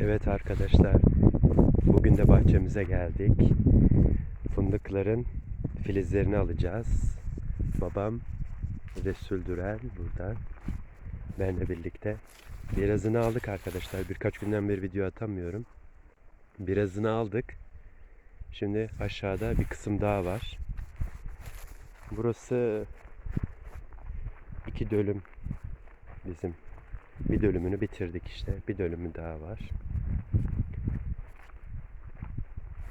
Evet arkadaşlar, bugün de bahçemize geldik. Fındıkların filizlerini alacağız. Babam Resul Dürel buradan. Benle birlikte. Birazını aldık arkadaşlar. Birkaç günden beri video atamıyorum. Birazını aldık. Şimdi aşağıda bir kısım daha var. Burası iki dönüm bizim bir dönümünü bitirdik işte. Bir dönümü daha var.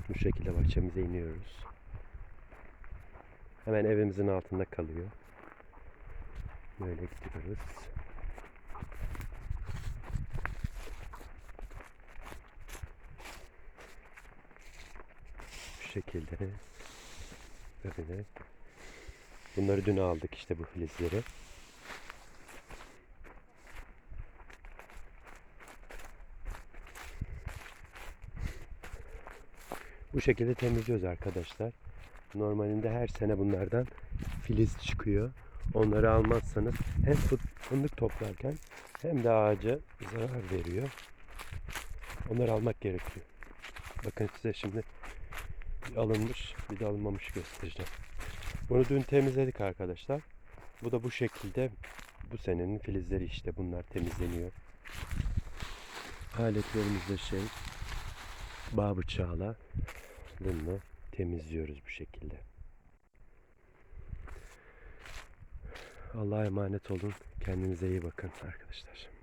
Bu şekilde bahçemize iniyoruz. Hemen evimizin altında kalıyor. Böyle gidiyoruz. Bu şekilde. Böyle. Bunları dün aldık işte bu filizleri. Bu şekilde temizliyoruz arkadaşlar. Normalinde her sene bunlardan filiz çıkıyor. Onları almazsanız hem fı- fındık toplarken hem de ağaca zarar veriyor. Onları almak gerekiyor. Bakın size şimdi bir alınmış bir de alınmamış göstereceğim. Bunu dün temizledik arkadaşlar. Bu da bu şekilde bu senenin filizleri işte bunlar temizleniyor. Aletlerimiz de şey bağ bıçağıyla bunu temizliyoruz bu şekilde. Allah'a emanet olun. Kendinize iyi bakın arkadaşlar.